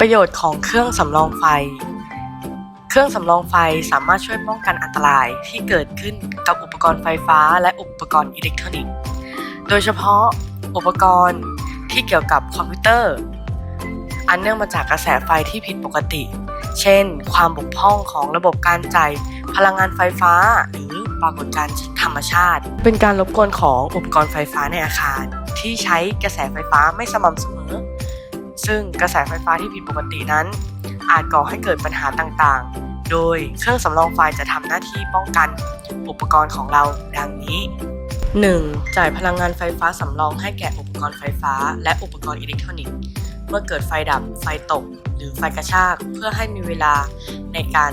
ประโยชน์ของเครื่องสำรองไฟ เครื่องสำรองไฟสามารถช่วยป้องกันอันตรายที่เกิดขึ้นกับอุปกรณ์ไฟฟ้าและอุปกรณ์อิเล็กทรอนิกส์ โดยเฉพาะอุปกรณ์ที่เกี่ยวกับคอมพิวเตอร์ อันเนื่องมาจากกระแสไฟที่ผิดปกติ เช่น ความบกพร่องของระบบการจ่ายพลังงานไฟฟ้า หรือปรากฏการณ์ธรรมชาติ เป็นการรบกวนของอุปกรณ์ไฟฟ้าในอาคาร ที่ใช้กระแสไฟฟ้าไม่สม่ำเสมอ ซึ่งกระแสไฟฟ้าที่ผิดปกตินั้น อาจก่อให้เกิดปัญหาต่างๆ โดยเครื่องสำรองไฟจะทำหน้าที่ป้องกันอุปกรณ์ของเราดังนี้ 1. จ่ายพลังงานไฟฟ้าสำรองให้แก่อุปกรณ์ไฟฟ้า และอุปกรณ์อิเล็กทรอนิกส์เมื่อเกิดไฟดับ ไฟตก หรือไฟกระชาก เพื่อให้มีเวลาในการ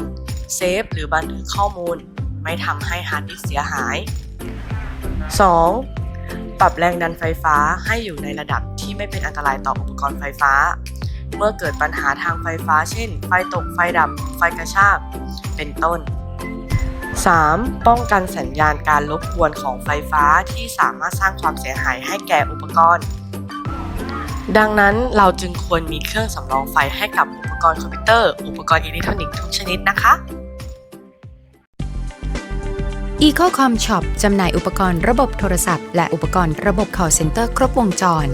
เซฟหรือบันทึกข้อมูล ไม่ทำให้ฮาร์ดดิสก์เสียหาย 2. ปรับแรงดันไฟฟ้าให้อยู่ในระดับที่ไม่เป็นอันตรายต่ออุปกรณ์ไฟฟ้า เมื่อเกิดปัญหาทางไฟฟ้า เช่น ไฟตกไฟดับ ไฟกระชาก เป็นต้น 3. ป้องกันสัญญาณการรบกวนของไฟฟ้าที่สามารถสร้างความเสียหายให้แก่อุปกรณ์ ดังนั้นเราจึงควรมีเครื่องสำรองไฟให้กับอุปกรณ์คอมพิวเตอร์ อุปกรณ์อิเล็กทรอนิกส์ทุกชนิดนะคะ EcoCom Shop จำหน่ายอุปกรณ์ระบบโทรศัพท์ และอุปกรณ์ระบบ call center ครบวงจร